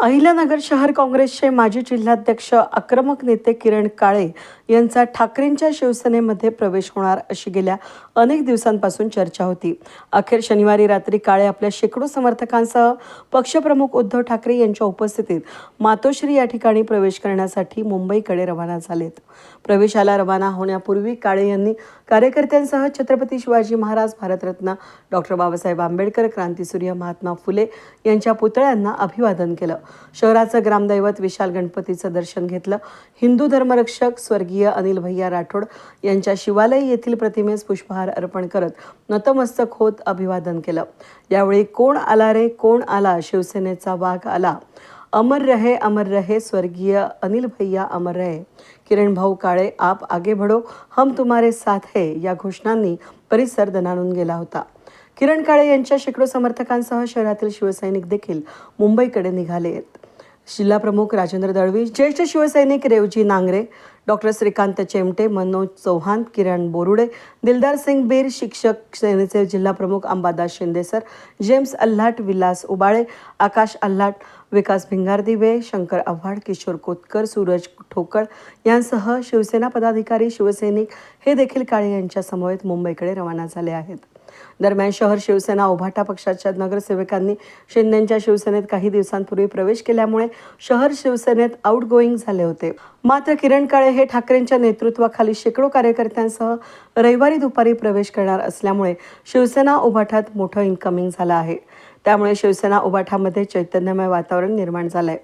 अहिल्यानगर शहर काँग्रेसचे माजी जिल्हाध्यक्ष आक्रमक नेते किरण काळे यांचा ठाकरेंच्या शिवसेनेमध्ये प्रवेश होणार अशी गेल्या अनेक दिवसांपासून चर्चा होती. अखेर शनिवारी रात्री काळे आपल्या शेकडो समर्थकांसह पक्षप्रमुख उद्धव ठाकरे यांच्या उपस्थितीत मातोश्री या ठिकाणी प्रवेश करण्यासाठी मुंबईकडे रवाना झालेत. प्रवेशाला रवाना होण्यापूर्वी काळे यांनी कार्यकर्त्यांसह छत्रपती शिवाजी महाराज भारतरत्न डॉक्टर बाबासाहेब आंबेडकर क्रांतीसूर्य महात्मा फुले यांच्या पुतळ्यांना अभिवादन केलं. शहराचं ग्रामदैवत विशाल गणपतीचं दर्शन घेतलं. हिंदू धर्मरक्षक स्वर्गीय अनिल भैया राठोड यांच्या शिवालय येथील प्रतिमेस पुष्पहार अर्पण करत नतमस्तक होत अभिवादन केलं. यावेळी कोण आला रे? कोण आला? शिवसेनेचा वाघ आला. अमर रहे अमर रहे स्वर्गीय अनिल भैया अमर रहे. किरण भाऊ काळे आप आगे बढ़ो हम तुम्हारे साथ है या घोषणांनी परिसर दणाणून गेला होता. किरण काळे यांच्या शेकडो समर्थकांसह शहरातील शिवसैनिक देखील मुंबईकडे निघाले आहेत. जिल्हाप्रमुख राजेंद्र दळवी ज्येष्ठ शिवसैनिक रेवजी नांगरे डॉक्टर श्रीकांत चेमटे मनोज चौहान किरण बोरुडे दिलदार सिंग बीर शिक्षक सेनेचे जिल्हाप्रमुख अंबादास शिंदेसर जेम्स अल्हाट विलास उबाळे आकाश अल्हाट विकास भिंगारदिवे शंकर आव्हाड किशोर कोतकर सूरज ठोकळ यांसह शिवसेना पदाधिकारी शिवसैनिक हे देखील काळे यांच्या समवेत मुंबईकडे रवाना झाले आहेत. दरम्यान शहर शिवसेना उभाटा पक्षाच्या नगरसेवकांनी शिंदेच्या शिवसेनेत काही दिवसांपूर्वी प्रवेश केल्यामुळे शहर शिवसेनेत आउटगोईंग झाले होते. मात्र किरण काळे हे ठाकरेंच्या नेतृत्वाखाली शेकडो कार्यकर्त्यांसह रविवारी दुपारी प्रवेश करणार असल्यामुळे शिवसेना उभाठात मोठं इन्कमिंग झालं आहे. त्यामुळे शिवसेना उभाठामध्ये चैतन्यमय वातावरण निर्माण झालंय.